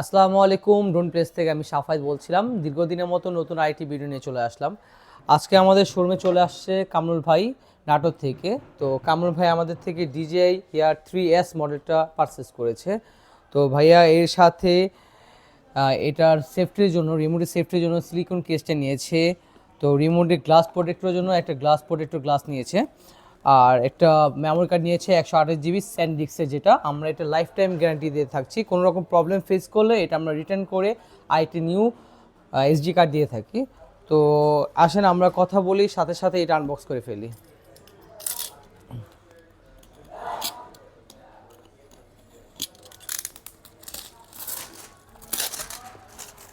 আসসালামু আলাইকুম, drone place থেকে আমি সাফাইজ বলছিলাম। দীর্ঘদিনের মতো নতুন আইটি ভিডিও নিয়ে চলে আসলাম। আজকে আমাদের শোরুমে চলে আসছে কামরুল ভাই নাটোর থেকে। তো কামরুল ভাই আমাদের থেকে ডিজেআই ইয়ার থ্রি এস মডেলটা পারচেস করেছে। তো ভাইয়া, এর সাথে এটার সেফটির জন্য রিমোটের সেফটির জন্য সিলিকন কেসটা নিয়েছে। তো রিমোটের গ্লাস প্রোটেক্টরের জন্য একটা গ্লাস প্রোটেক্টর গ্লাস নিয়েছে। আর একটা মেমোরি কার্ড নিয়েছে একশো আঠাশ জিবি স্যান্ডিক্সের যেটা। আমরা এটা লাইফ টাইম গ্যারান্টি দিয়ে থাকছি। কোনো রকম প্রবলেম ফেস করলে এটা আমরা রিটার্ন করে আইটি নিউ এসডি কার্ড দিয়ে থাকি। তো আসেন আমরা কথা বলি, সাথে সাথে এটা আনবক্স করে ফেলি।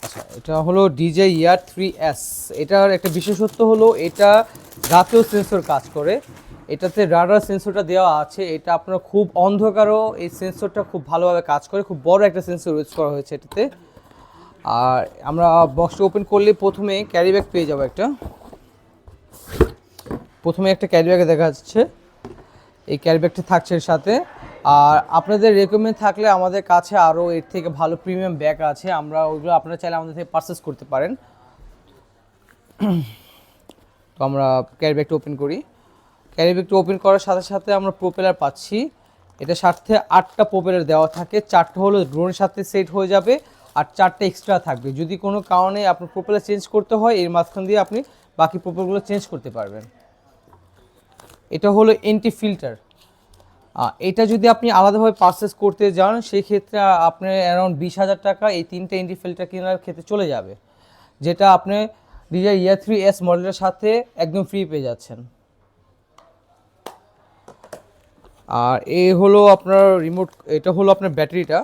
আচ্ছা এটা হলো ডিজে ইয়ার থ্রি এস এটার একটা বিশেষত্ব হলো এটা রাতেও সেন্সর কাজ করে। এটাতে রাডার সেন্সরটা দেওয়া আছে, এটা আপনার খুব অন্ধকারও, এই সেন্সরটা খুব ভালোভাবে কাজ করে, খুব বড় একটা সেন্সর ইউজ করা হয়েছে এটাতে। আর আমরা বক্সটা ওপেন করলে প্রথমে ক্যারি ব্যাগ পেয়ে যাব একটা। প্রথমে একটা ক্যারি ব্যাগে দেখা যাচ্ছে। এই ক্যারি ব্যাগটা থাকছে এর সাথে। আর আপনাদের রেকমেন্ড থাকলে আমাদের কাছে আরও এর থেকে ভালো প্রিমিয়াম ব্যাগ আছে, আমরা ওইগুলো আপনারা চাইলে আমাদের থেকে পারচেস করতে পারেন। তো আমরা ক্যারি ব্যাগটা ওপেন করি। ক্যারি ব্যাগটা ওপেন করার সাথে সাথে আমরা প্রোপেলার পাচ্ছি। এটা সাথে আটটা প্রোপেলার দেওয়া থাকে, চারটা হলো ড্রোনের সাথে সেট হয়ে যাবে আর চারটে এক্সট্রা থাকবে। যদি কোনো কারণে আপনার প্রোপেলার চেঞ্জ করতে হয়, এর মাঝখান দিয়ে আপনি বাকি প্রোপেলারগুলো চেঞ্জ করতে পারবেন। এটা হলো এন্টি ফিল্টার এটা যদি আপনি আলাদাভাবে পারচেস করতে যান সেই ক্ষেত্রে অ্যারাউন্ড বিশ হাজার টাকা এই তিনটে এন্টি ফিল্টার কেনার ক্ষেত্রে চলে যাবে, যেটা আপনি ডিজাই ইয়ার থ্রি এস মডেলের সাথে একদম ফ্রি পেয়ে যাচ্ছেন। আর এ হলো আপনার রিমোট এটা হলো আপনার ব্যাটারিটা।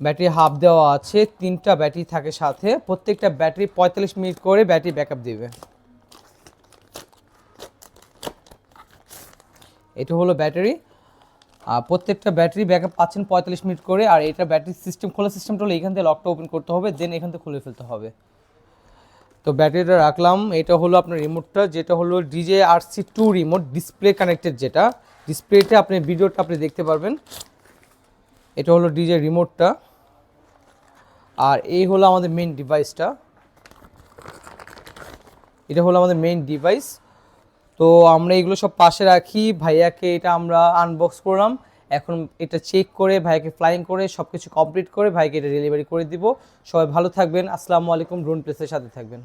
ব্যাটারি হাফ দেওয়া আছে, তিনটা ব্যাটারি থাকে সাথে। প্রত্যেকটা ব্যাটারি পঁয়তাল্লিশ মিনিট করে ব্যাটারি ব্যাকআপ দেবে। এটা হলো ব্যাটারি। আর প্রত্যেকটা ব্যাটারি ব্যাকআপ পাচ্ছেন পঁয়তাল্লিশ মিনিট করে। আর এটা ব্যাটারি সিস্টেম খোলা সিস্টেমটা হলো এখান থেকে লকটা ওপেন করতে হবে দেন এখান থেকে খুলে ফেলতে হবে। তো ব্যাটারিটা রাখলাম। এটা হলো আপনার রিমোটটা, যেটা হলো DJ R C two remote display connected যেটা। ডিসপ্লেতে আপনি ভিডিওটা আপনি দেখতে পারবেন। এটা হলো ডিজে রিমোটটা আর এই হলো আমাদের মেন ডিভাইসটা এটা হলো আমাদের মেন ডিভাইস তো আমরা এগুলো সব পাশে রাখি। ভাইয়াকে এটা আমরা আনবক্স করলাম। এখন এটা চেক করে ভাইকে ফ্লাইং করে সব কিছু কমপ্লিট করে ভাইকে এটা ডেলিভারি করে দিব। সবাই ভালো থাকবেন। আসসালামু আলাইকুম ড্রোন প্লেসের সাথে থাকবেন।